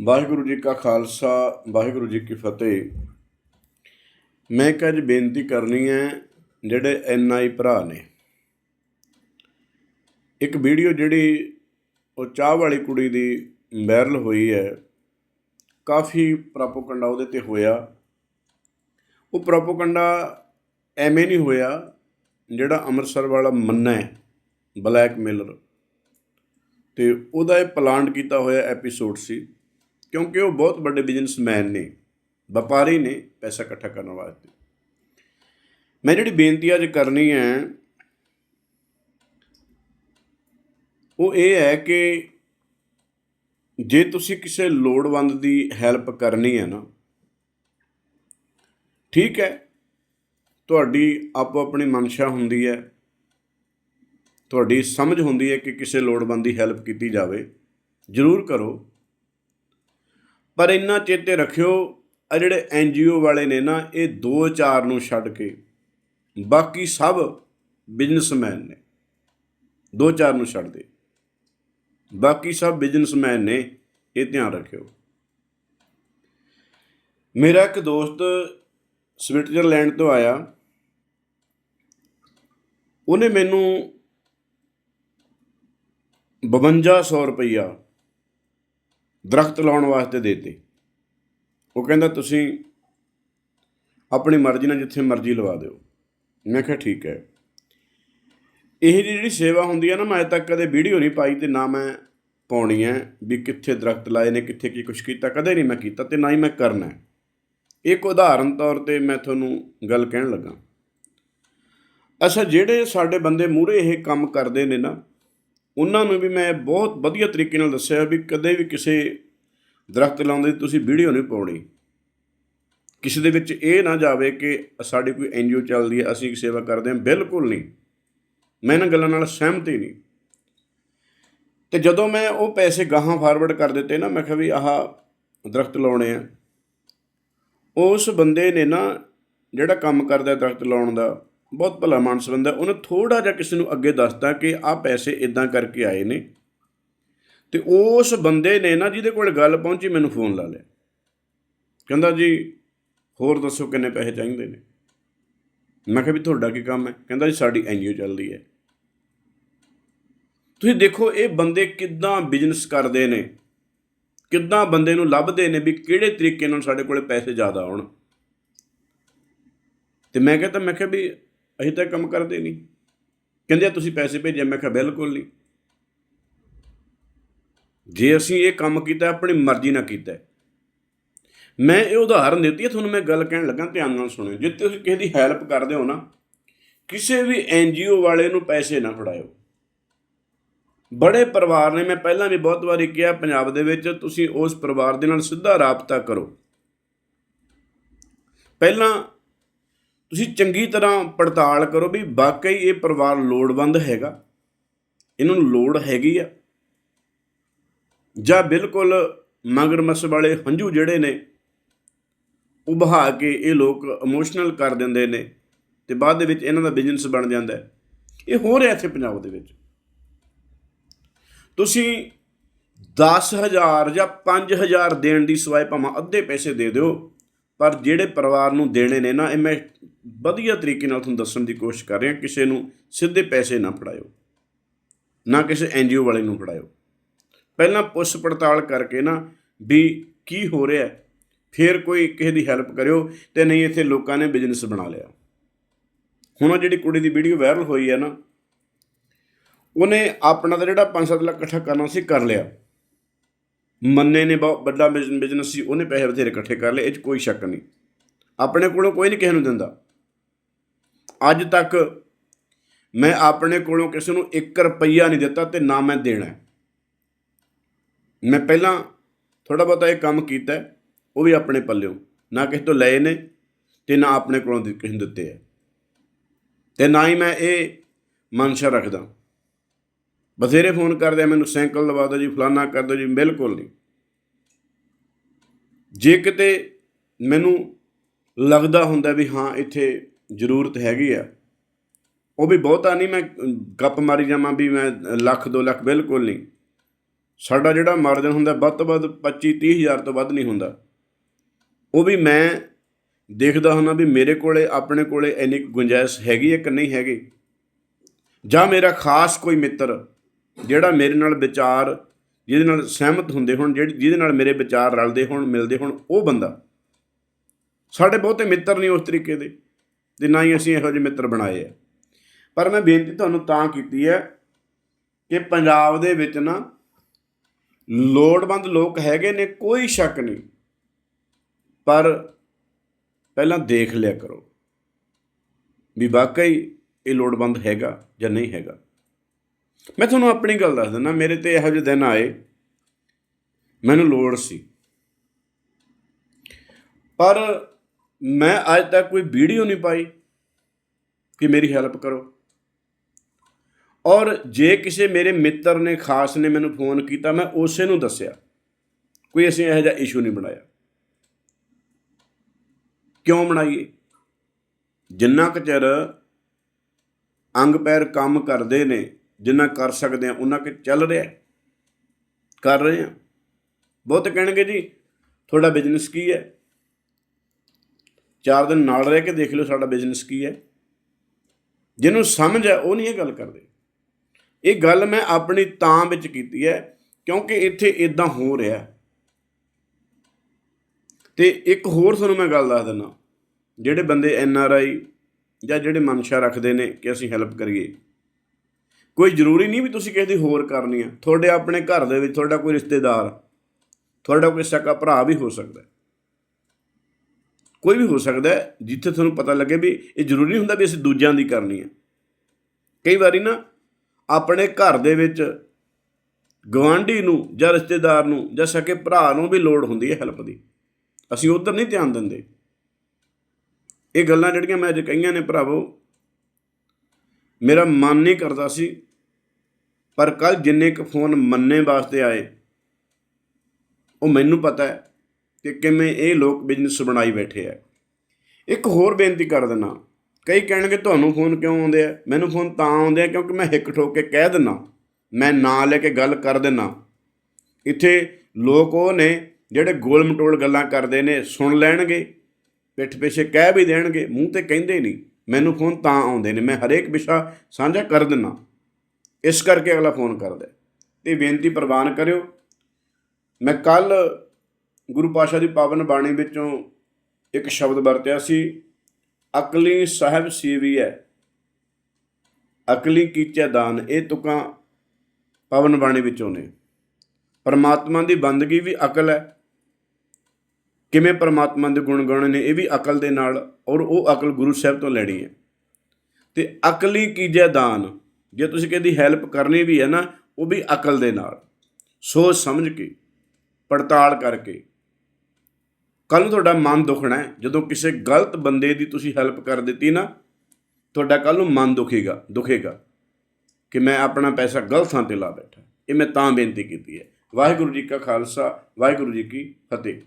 ਵਾਹਿਗੁਰੂ ਜੀ ਕਾ ਖਾਲਸਾ, ਵਾਹਿਗੁਰੂ ਜੀ ਕੀ ਫਤਿਹ। ਮੈਂ ਇੱਕ ਅੱਜ ਬੇਨਤੀ ਕਰਨੀ ਹੈ, ਜਿਹੜੇ ਐਨ ਆਈ ਭਰਾ ਨੇ। ਇੱਕ ਵੀਡੀਓ ਜਿਹੜੀ ਉਹ ਚਾਹ ਵਾਲੀ ਕੁੜੀ ਦੀ ਵਾਇਰਲ ਹੋਈ ਹੈ, ਕਾਫੀ ਪ੍ਰੋਪਗੈਂਡਾ ਉਹਦੇ ਤੇ ਹੋਇਆ। ਉਹ ਪ੍ਰੋਪਗੈਂਡਾ ਐਵੇਂ ਨਹੀਂ ਹੋਇਆ, ਜਿਹੜਾ ਅੰਮ੍ਰਿਤਸਰ ਵਾਲਾ ਮੰਨਾ ਹੈ, ਬਲੈਕਮੇਲਰ। ਤੇ ਉਹਦਾ ਇਹ ਪਲਾਨ ਕੀਤਾ ਹੋਇਆ ਐਪੀਸੋਡ ਸੀ। ਕਿਉਂਕਿ ਉਹ ਬਹੁਤ ਵੱਡੇ ਬਿਜ਼ਨਸਮੈਨ ਨੇ, ਵਪਾਰੀ ਨੇ, ਪੈਸਾ ਇਕੱਠਾ ਕਰਨ ਵਾਸਤੇ। ਮੈਂ ਜਿਹੜੀ ਬੇਨਤੀ ਅੱਜ ਕਰਨੀ ਹੈ, ਉਹ ਇਹ ਹੈ ਕਿ ਜੇ ਤੁਸੀਂ ਕਿਸੇ ਲੋੜਵੰਦ ਦੀ ਹੈਲਪ ਕਰਨੀ ਹੈ ਨਾ, ਠੀਕ ਹੈ, ਤੁਹਾਡੀ ਆਪੋ ਆਪਣੀ ਮਨਸ਼ਾ ਹੁੰਦੀ ਹੈ, ਤੁਹਾਡੀ ਸਮਝ ਹੁੰਦੀ ਹੈ ਕਿ ਕਿਸੇ ਲੋੜਵੰਦ ਦੀ ਹੈਲਪ ਕੀਤੀ ਜਾਵੇ, ਜ਼ਰੂਰ ਕਰੋ। ਪਰ ਇੰਨਾ ਚੇਤੇ ਰੱਖਿਓ ਆ ਜਿਹੜੇ ਐਨ ਜੀਓ ਵਾਲੇ ਨੇ ਨਾ, ਇਹ 2-4 ਨੂੰ ਛੱਡ ਕੇ ਬਾਕੀ ਸਭ ਬਿਜ਼ਨਸਮੈਨ ਨੇ। 2-4 ਨੂੰ ਛੱਡ ਦੇ। ਬਾਕੀ ਸਭ ਬਿਜ਼ਨਸਮੈਨ ਨੇ, ਇਹ ਧਿਆਨ ਰੱਖਿਓ। ਮੇਰਾ ਇੱਕ ਦੋਸਤ ਸਵਿਟਜ਼ਰਲੈਂਡ ਤੋਂ ਆਇਆ। ਉਹਨੇ ਮੈਨੂੰ 5200 ਰੁਪਈਆ ਦਰਖਤ ਲਾਉਣ ਵਾਸਤੇ ਦੇਤੇ। ਉਹ ਕਹਿੰਦਾ, ਤੁਸੀਂ ਆਪਣੀ ਮਰਜ਼ੀ ਨਾਲ ਜਿੱਥੇ ਮਰਜ਼ੀ ਲਵਾ ਦਿਓ। ਮੈਂ ਕਿਹਾ, ਠੀਕ ਹੈ। ਇਹ ਜਿਹੜੀ ਸੇਵਾ ਹੁੰਦੀ ਹੈ ਨਾ, ਮੈਂ ਅਜੇ ਤੱਕ ਕਦੇ ਵੀਡੀਓ ਨਹੀਂ ਪਾਈ ਤੇ ਨਾ ਮੈਂ ਪਾਉਣੀ ਹੈ ਵੀ ਕਿੱਥੇ ਦਰਖਤ ਲਾਏ ਨੇ, ਕਿੱਥੇ ਕੀ ਕੁਛ ਕੀਤਾ, ਕਦੇ ਨਹੀਂ ਮੈਂ ਕੀਤਾ ਤੇ ਨਾ ਹੀ ਮੈਂ ਕਰਨਾ ਹੈ। ਇੱਕ ਉਦਾਹਰਨ ਤੌਰ ਤੇ ਮੈਂ ਤੁਹਾਨੂੰ ਗੱਲ ਕਹਿਣ ਲੱਗਾ। ਅੱਛਾ, ਜਿਹੜੇ ਸਾਡੇ ਬੰਦੇ ਮੂਹਰੇ ਇਹ ਕੰਮ ਕਰਦੇ ਨੇ ਨਾ ਉਹਨਾਂ ਨੂੰ ਵੀ ਮੈਂ ਬਹੁਤ ਵਧੀਆ ਤਰੀਕੇ ਨਾਲ ਦੱਸਿਆ ਵੀ ਕਦੇ ਵੀ ਕਿਸੇ ਦਰਖਤ ਲਾਉਂਦੇ ਤੁਸੀਂ ਵੀਡੀਓ ਨਹੀਂ ਪਾਉਣੀ। ਕਿਸੇ ਦੇ ਵਿੱਚ ਇਹ ਨਾ ਜਾਵੇ ਕਿ ਸਾਡੀ ਕੋਈ ਐਨਜੀਓ ਚੱਲਦੀ ਹੈ, ਅਸੀਂ ਸੇਵਾ ਕਰਦੇ ਹਾਂ, ਬਿਲਕੁਲ ਨਹੀਂ। ਮੈਂ ਇਹਨਾਂ ਗੱਲਾਂ ਨਾਲ ਸਹਿਮਤ ਹੀ ਨਹੀਂ। ਤੇ ਜਦੋਂ ਮੈਂ ਉਹ ਪੈਸੇ ਗਾਹਾਂ ਫਾਰਵਰਡ ਕਰ ਦਿੱਤੇ ਨਾ, ਮੈਂ ਕਿਹਾ ਵੀ ਆਹ ਦਰਖਤ ਲਾਉਣੇ ਆ। ਉਸ ਬੰਦੇ ਨੇ ਨਾ ਜਿਹੜਾ ਕੰਮ ਕਰਦਾ ਦਰਖਤ ਲਾਉਣ ਦਾ ਬਹੁਤ ਭਲਾ ਮਾਨਸ ਬੰਦਾ ਉਹਨੇ ਥੋੜਾ ਜਿਹਾ ਕਿਸੇ ਨੂੰ ਅੱਗੇ ਦੱਸਤਾ ਕਿ ਆਹ ਪੈਸੇ ਇਦਾਂ ਕਰਕੇ ਆਏ ਨੇ। ਤੇ ਉਸ ਬੰਦੇ ਨੇ ਨਾ ਜਿਹਦੇ ਕੋਲ ਗੱਲ ਪਹੁੰਚੀ, ਮੈਨੂੰ ਫੋਨ ਲਾ ਲਿਆ। ਕਹਿੰਦਾ ਜੀ, ਹੋਰ ਦੱਸੋ ਕਿੰਨੇ ਪੈਸੇ ਚਾਹੀਦੇ ਨੇ? ਮੈਂ ਕਿਹਾ ਵੀ ਤੁਹਾਡਾ ਕੀ ਕੰਮ ਹੈ? ਕਹਿੰਦਾ ਜੀ, ਸਾਡੀ ਐਨਜੀਓ ਚੱਲਦੀ ਹੈ। ਤੁਸੀਂ ਦੇਖੋ, ਇਹ ਬੰਦੇ ਕਿੱਦਾਂ ਬਿਜ਼ਨਸ ਕਰਦੇ ਨੇ। ਕਿੱਦਾਂ ਬੰਦੇ ਨੂੰ ਲੱਭਦੇ ਨੇ ਵੀ ਕਿਹੜੇ ਤਰੀਕੇ ਨਾਲ ਸਾਡੇ ਕੋਲੇ ਪੈਸੇ ਜ਼ਿਆਦਾ ਆਉਣ। ਤੇ ਮੈਂ ਕਹਿੰਦਾ ਮੈਂ ਕਿਹਾ ਵੀ ਅਸੀਂ ਤਾਂ ਕੰਮ ਕਰਦੇ ਨਹੀਂ। ਕਹਿੰਦੇ ਤੁਸੀਂ ਪੈਸੇ ਭੇਜਿਆ। ਮੈਂ ਕਿਹਾ, ਬਿਲਕੁਲ ਨਹੀਂ। ਜੇ ਅਸੀਂ ਇਹ ਕੰਮ ਕੀਤਾ, ਆਪਣੀ ਮਰਜ਼ੀ ਨਾਲ ਕੀਤਾ ਮੈਂ ਇਹ ਉਦਾਹਰਨ ਦਿੱਤੀ ਹੈ, ਤੁਹਾਨੂੰ ਮੈਂ ਗੱਲ ਕਹਿਣ ਲੱਗਾ, ਧਿਆਨ ਨਾਲ ਸੁਣਿਓ। ਜੇ ਤੁਸੀਂ ਕਿਸੇ ਦੀ ਹੈਲਪ ਕਰਦੇ ਹੋ ਨਾ, ਕਿਸੇ ਵੀ ਐਨਜੀਓ ਵਾਲੇ ਨੂੰ ਪੈਸੇ ਨਾ ਫੜਾਇਓ। ਬੜੇ ਪਰਿਵਾਰ ਨੇ, ਮੈਂ ਪਹਿਲਾਂ ਵੀ ਬਹੁਤ ਵਾਰੀ ਕਿਹਾ, ਪੰਜਾਬ ਦੇ ਵਿੱਚ ਤੁਸੀਂ ਉਸ ਪਰਿਵਾਰ ਦੇ ਨਾਲ ਸਿੱਧਾ ਰਾਬਤਾ ਕਰੋ। ਪਹਿਲਾਂ ਤੁਸੀਂ ਚੰਗੀ ਤਰ੍ਹਾਂ ਪੜਤਾਲ ਕਰੋ ਵੀ ਵਾਕਈ ਇਹ ਪਰਿਵਾਰ ਲੋੜਵੰਦ ਹੈਗਾ। ਇਹਨਾਂ ਨੂੰ ਲੋੜ ਹੈਗੀ ਆ। ਜਾਂ ਬਿਲਕੁਲ ਮਗਰਮੱਛ ਵਾਲੇ ਹੰਝੂ ਜਿਹੜੇ ਨੇ ਉਹ ਬਹਾ ਕੇ ਇਹ ਲੋਕ ਇਮੋਸ਼ਨਲ ਕਰ ਦਿੰਦੇ ਨੇ ਤੇ ਬਾਅਦ ਦੇ ਵਿੱਚ ਇਹਨਾਂ ਦਾ ਬਿਜ਼ਨਸ ਬਣ ਜਾਂਦਾ ਹੈ। ਇਹ ਹੋ ਰਿਹਾ ਇੱਥੇ ਪੰਜਾਬ ਦੇ ਵਿੱਚ। ਤੁਸੀਂ 10000 ਜਾਂ 5000 ਦੇਣ ਦੀ ਸਵਾਏ ਭਾਵੇਂ ਅੱਧੇ ਪੈਸੇ ਦੇ ਦਿਓ, ਪਰ ਜਿਹੜੇ ਪਰਿਵਾਰ ਨੂੰ ਦੇਣੇ ਨੇ ਨਾ, ਇਹ ਮੈਂ ਵਧੀਆ ਤਰੀਕੇ ਨਾਲ ਤੁਹਾਨੂੰ ਦੱਸਣ ਦੀ ਕੋਸ਼ਿਸ਼ ਕਰ ਰਿਹਾ, ਕਿਸੇ ਨੂੰ ਸਿੱਧੇ ਪੈਸੇ ਨਾ ਫੜਾਇਓ, ਨਾ ਕਿਸੇ ਐਨਜੀਓ ਵਾਲੇ ਨੂੰ ਫੜਾਇਓ। ਪਹਿਲਾਂ ਪੁੱਛ ਪੜਤਾਲ ਕਰਕੇ ਨਾ ਵੀ ਕੀ ਹੋ ਰਿਹਾ, ਫਿਰ ਕੋਈ ਕਿਸੇ ਦੀ ਹੈਲਪ ਕਰਿਓ ਤੇ ਨਹੀਂ ਇੱਥੇ ਲੋਕਾਂ ਨੇ ਬਿਜ਼ਨਸ ਬਣਾ ਲਿਆ। ਹੁਣ ਜਿਹੜੀ ਕੁੜੀ ਦੀ ਵੀਡੀਓ ਵਾਇਰਲ ਹੋਈ ਹੈ ਨਾ, ਉਹਨੇ ਆਪਣਾ ਤਾਂ ਜਿਹੜਾ 5-7 ਲੱਖ ਇਕੱਠਾ ਕਰਨਾ ਸੀ, ਕਰ ਲਿਆ। ਮੰਨੇ ਨੇ ਬਹੁਤ ਵੱਡਾ ਬਿਜ਼ਨਸ ਸੀ, ਉਹਨੇ ਪੈਸੇ ਬਥੇਰੇ ਇਕੱਠੇ ਕਰ ਲਏ, ਇਹ 'ਚ ਕੋਈ ਸ਼ੱਕ ਨਹੀਂ। ਆਪਣੇ ਕੋਲੋਂ ਕੋਈ ਨਹੀਂ ਕਿਸੇ ਨੂੰ ਦਿੰਦਾ। ਅੱਜ ਤੱਕ ਮੈਂ ਆਪਣੇ ਕੋਲੋਂ ਕਿਸੇ ਨੂੰ 1 ਰੁਪਈਆ ਨਹੀਂ ਦਿੱਤਾ ਤੇ ਨਾ ਮੈਂ ਦੇਣਾ ਮੈਂ ਪਹਿਲਾਂ ਥੋੜਾ ਬਹੁਤਾ ਇਹ ਕੰਮ ਕੀਤਾ ਉਹ ਵੀ ਆਪਣੇ ਪੱਲਿਓਂ, ਨਾ ਕਿਸੇ ਤੋਂ ਲਏ ਨੇ ਤੇ ਨਾ ਆਪਣੇ ਕੋਲੋਂ ਕਿਸੇ ਨੂੰ ਦਿੱਤੇ ਹੈ। ਤੇ ਨਾ ਹੀ ਮੈਂ ਇਹ ਮਨਸ਼ਾ ਰੱਖਦਾ। ਬਥੇਰੇ ਫੋਨ ਕਰਦੇ ਆ, ਮੈਨੂੰ ਸਾਈਕਲ ਲਵਾ ਦਿਓ ਜੀ, ਫਲਾਨਾ ਕਰ ਦਿਓ ਜੀ, ਬਿਲਕੁਲ ਨਹੀਂ। ਜੇ ਕਿਤੇ ਮੈਨੂੰ ਲੱਗਦਾ ਹੁੰਦਾ ਵੀ ਹਾਂ, ਇੱਥੇ ਜ਼ਰੂਰਤ ਹੈਗੀ ਆ। ਉਹ ਵੀ ਬਹੁਤਾ ਨਹੀਂ, ਮੈਂ ਗੱਪ ਮਾਰੀ ਜਾਵਾਂ ਵੀ ਮੈਂ ਲੱਖ 2 ਲੱਖ ਬਿਲਕੁਲ ਨਹੀਂ। ਸਾਡਾ ਜਿਹੜਾ ਮਾਰਜਨ ਹੁੰਦਾ, ਵੱਧ ਤੋਂ ਵੱਧ 25 30 ਹਜ਼ਾਰ ਤੋਂ ਵੱਧ ਨਹੀਂ ਹੁੰਦਾ। ਉਹ ਵੀ ਮੈਂ ਦੇਖਦਾ ਹੁੰਦਾ ਵੀ ਮੇਰੇ ਕੋਲੇ, ਆਪਣੇ ਕੋਲੇ ਇੰਨੀ ਕੁ ਗੁੰਜਾਇਸ਼ ਹੈਗੀ ਹੈ ਕਿ ਨਹੀਂ ਹੈਗੀ। ਜਾਂ ਮੇਰਾ ਖਾਸ ਕੋਈ ਮਿੱਤਰ, ਜਿਹੜਾ ਮੇਰੇ ਨਾਲ ਵਿਚਾਰ, ਜਿਹਦੇ ਨਾਲ ਸਹਿਮਤ ਹੁੰਦੇ ਹੋਣ, ਜਿਹੜੀ, ਜਿਹਦੇ ਨਾਲ ਮੇਰੇ ਵਿਚਾਰ ਰਲਦੇ ਹੋਣ, ਮਿਲਦੇ ਹੋਣ, ਉਹ ਬੰਦਾ। ਸਾਡੇ ਬਹੁਤੇ ਮਿੱਤਰ ਨਹੀਂ ਉਸ ਤਰੀਕੇ ਦੇ। ਤੇ ਨਾ ਹੀ ਅਸੀਂ ਇਹੋ ਜਿਹੇ ਮਿੱਤਰ ਬਣਾਏ ਆ। ਪਰ ਮੈਂ ਬੇਨਤੀ ਤੁਹਾਨੂੰ ਤਾਂ ਕੀਤੀ ਹੈ ਕਿ ਪੰਜਾਬ ਦੇ ਵਿੱਚ ਨਾ ਲੋੜਵੰਦ ਲੋਕ ਹੈਗੇ ਨੇ, ਕੋਈ ਸ਼ੱਕ ਨਹੀਂ। ਪਰ ਪਹਿਲਾਂ ਦੇਖ ਲਿਆ ਕਰੋ ਵੀ ਵਾਕਈ ਇਹ ਲੋੜਵੰਦ ਹੈਗਾ ਜਾਂ ਨਹੀਂ ਹੈਗਾ। ਮੈਂ ਤੁਹਾਨੂੰ ਆਪਣੀ ਗੱਲ ਦੱਸ ਦਿੰਦਾ, ਮੇਰੇ ਤੇ ਇਹੋ ਜਿਹੇ ਦਿਨ ਆਏ, ਮੈਨੂੰ ਲੋੜ ਸੀ। ਪਰ ਮੈਂ ਅੱਜ ਤੱਕ ਕੋਈ ਵੀਡੀਓ ਨਹੀਂ ਪਾਈ ਕਿ ਮੇਰੀ ਹੈਲਪ ਕਰੋ। ਔਰ ਜੇ ਕਿਸੇ ਮੇਰੇ ਮਿੱਤਰ ਨੇ, ਖਾਸ ਨੇ ਮੈਨੂੰ ਫੋਨ ਕੀਤਾ, ਮੈਂ ਉਸੇ ਨੂੰ ਦੱਸਿਆ। ਕੋਈ ਅਸੀਂ ਇਹੋ ਜਿਹਾ ਇਸ਼ੂ ਨਹੀਂ ਬਣਾਇਆ। ਕਿਉਂ ਬਣਾਈਏ? ਜਿੰਨਾ ਕੁ ਚਿਰ ਅੰਗ ਪੈਰ ਕੰਮ ਕਰਦੇ ਨੇ, ਜਿੰਨਾ ਕਰ ਸਕਦੇ ਆ ਉਹਨਾਂ ਕਿ ਚੱਲ ਰਿਹਾ ਕਰ ਰਹੇ ਆ। ਬਹੁਤ ਕਹਿਣਗੇ ਜੀ, ਤੁਹਾਡਾ ਬਿਜ਼ਨਸ ਕੀ ਹੈ? ਚਾਰ ਦਿਨ ਨਾਲ ਰਹਿ ਕੇ ਦੇਖ ਲਿਓ ਸਾਡਾ ਬਿਜ਼ਨਸ ਕੀ ਹੈ। ਜਿਹਨੂੰ ਸਮਝ ਹੈ, ਉਹ ਨਹੀਂ ਇਹ ਗੱਲ ਕਰਦੇ। ਇਹ ਗੱਲ ਮੈਂ ਆਪਣੀ ਤਾਂ ਵਿੱਚ ਕੀਤੀ ਹੈ, ਕਿਉਂਕਿ ਇੱਥੇ ਇਦਾਂ ਹੋ ਰਿਹਾ ਹੈ। ਤੇ ਇੱਕ ਹੋਰ ਤੁਹਾਨੂੰ ਮੈਂ ਗੱਲ ਦੱਸ ਦਿੰਦਾ, ਜਿਹੜੇ ਬੰਦੇ ਐਨ ਆਰ ਆਈ ਜਾਂ ਜਿਹੜੇ ਮਨਸ਼ਾ ਰੱਖਦੇ ਨੇ ਕਿ ਅਸੀਂ ਹੈਲਪ ਕਰੀਏ। ਕੋਈ ਜ਼ਰੂਰੀ ਨਹੀਂ ਵੀ ਤੁਸੀਂ ਕਿਸੇ ਦੀ ਹੋਰ ਕਰਨੀ ਆ ਤੁਹਾਡੇ ਆਪਣੇ ਘਰ ਦੇ ਵਿੱਚ ਤੁਹਾਡਾ ਕੋਈ ਰਿਸ਼ਤੇਦਾਰ, ਤੁਹਾਡਾ ਕੋਈ ਸਕਾ ਭਰਾ ਵੀ ਹੋ ਸਕਦਾ ਕੋਈ ਵੀ ਹੋ ਸਕਦਾ ਜਿੱਥੇ ਤੁਹਾਨੂੰ ਪਤਾ ਲੱਗੇ ਵੀ ਇਹ ਜ਼ਰੂਰੀ ਨਹੀਂ ਹੁੰਦਾ ਵੀ ਅਸੀਂ ਦੂਜਿਆਂ ਦੀ ਕਰਨੀ ਹੈ। ਕਈ ਵਾਰੀ ਨਾ ਆਪਣੇ ਘਰ ਦੇ ਵਿੱਚ ਗਵਾਂਢੀ ਨੂੰ ਜਾਂ ਰਿਸ਼ਤੇਦਾਰ ਨੂੰ ਜਾਂ ਸਕੇ ਭਰਾ ਨੂੰ ਵੀ ਲੋੜ ਹੁੰਦੀ ਹੈ ਹੈਲਪ ਦੀ। ਅਸੀਂ ਉਧਰ ਨਹੀਂ ਧਿਆਨ ਦਿੰਦੇ। ਇਹ ਗੱਲਾਂ ਜਿਹੜੀਆਂ ਮੈਂ ਅੱਜ ਕਹੀਆਂ ਨੇ ਭਰਾਵੋ, ਮੇਰਾ ਮਨ ਨਹੀਂ ਕਰਦਾ ਸੀ, ਪਰ ਕੱਲ ਜਿੰਨੇ ਕੁ ਫੋਨ ਮੰਨੇ ਵਾਸਤੇ ਆਏ, ਉਹ ਮੈਨੂੰ ਪਤਾ ਹੈ ਕਿ ਕਿਵੇਂ ਇਹ ਲੋਕ ਬਿਜ਼ਨਸ ਬਣਾਈ ਬੈਠੇ ਆ। ਇੱਕ ਹੋਰ ਬੇਨਤੀ ਕਰ ਦਿੰਦਾ। ਕਈ ਕਹਿਣਗੇ, ਤੁਹਾਨੂੰ ਫੋਨ ਕਿਉਂ ਆਉਂਦੇ ਆ? ਮੈਨੂੰ ਫੋਨ ਤਾਂ ਆਉਂਦੇ ਆ ਕਿਉਂਕਿ ਮੈਂ ਹਿੱਕ ਠੋਕ ਕੇ ਕਹਿ ਦਿੰਦਾ। ਮੈਂ ਨਾਂ ਲੈ ਕੇ ਗੱਲ ਕਰ ਦਿੰਦਾ। ਇੱਥੇ ਲੋਕ ਉਹ ਨੇ ਜਿਹੜੇ ਗੋਲ ਮਟੋਲ ਗੱਲਾਂ ਕਰਦੇ ਨੇ, ਸੁਣ ਲੈਣਗੇ ਪਿੱਠ ਪਿੱਛੇ ਕਹਿ ਵੀ ਦੇਣਗੇ, ਮੂੰਹ ਤੇ ਕਹਿੰਦੇ ਨਹੀਂ। ਮੈਨੂੰ ਫੋਨ ਤਾਂ ਆਉਂਦੇ ਨੇ, ਮੈਂ ਹਰੇਕ ਵਿਸ਼ਾ ਸਾਂਝਾ ਕਰ ਦਿੰਦਾ। ਇਸ ਕਰਕੇ ਅਗਲਾ ਫੋਨ ਕਰਦਾ ਹੈ। ਤੇ ਬੇਨਤੀ ਪ੍ਰਵਾਨ ਕਰਿਓ। ਮੈਂ ਕੱਲ ਗੁਰੂ ਪਾਸ਼ਾ ਦੀ ਪਾਵਨ ਬਾਣੀ ਵਿੱਚੋਂ ਇੱਕ ਸ਼ਬਦ ਵਰਤਿਆ ਸੀ, ਅਕਲੀ ਸਾਹਿਬ ਸੀਵੀ ਹੈ ਅਕਲੀ ਕੀਚੈ ਦਾਨ। ਇਹ ਤੁਕਾਂ ਪਾਵਨ ਬਾਣੀ ਵਿੱਚੋਂ ਨੇ। ਪਰਮਾਤਮਾ ਦੀ ਬੰਦਗੀ ਵੀ ਅਕਲ ਹੈ। ਕਿਵੇਂ ਪਰਮਾਤਮਾ ਦੇ ਗੁਣ ਗਾਉਣੇ ਨੇ, ਇਹ ਵੀ ਅਕਲ ਦੇ ਨਾਲ, ਔਰ ਉਹ ਅਕਲ ਗੁਰੂ ਸਾਹਿਬ ਤੋਂ ਲੈਣੀ ਹੈ। ਤੇ ਅਕਲੀ ਕੀਜੈ ਦਾਨ, ਜੇ ਤੁਸੀਂ ਕਿਹਦੀ ਹੈਲਪ ਕਰਨੀ ਵੀ ਹੈ ਨਾ, ਉਹ ਵੀ ਅਕਲ ਦੇ ਨਾਲ। ਸੋਚ ਸਮਝ ਕੇ, ਪੜਤਾਲ ਕਰਕੇ। ਕੱਲ ਨੂੰ ਤੁਹਾਡਾ ਮਨ ਦੁਖਣਾ ਹੈ। ਜਦੋਂ ਕਿਸੇ ਗਲਤ ਬੰਦੇ ਦੀ ਤੁਸੀਂ ਹੈਲਪ ਕਰ ਦਿੱਤੀ ਨਾ, ਤੁਹਾਡਾ ਕੱਲ ਨੂੰ ਮਨ ਦੁਖੇਗਾ ਦੁਖੇਗਾ ਕਿ ਮੈਂ ਆਪਣਾ ਪੈਸਾ ਗਲਤ ਥਾਂ ਤੇ ਲਾ ਬੈਠਾ। ਇਹ ਮੈਂ ਤਾਂ ਬੇਨਤੀ ਕੀਤੀ ਹੈ। ਵਾਹਿਗੁਰੂ ਜੀ ਕਾ ਖਾਲਸਾ, ਵਾਹਿਗੁਰੂ ਜੀ ਕੀ ਫਤਿਹ।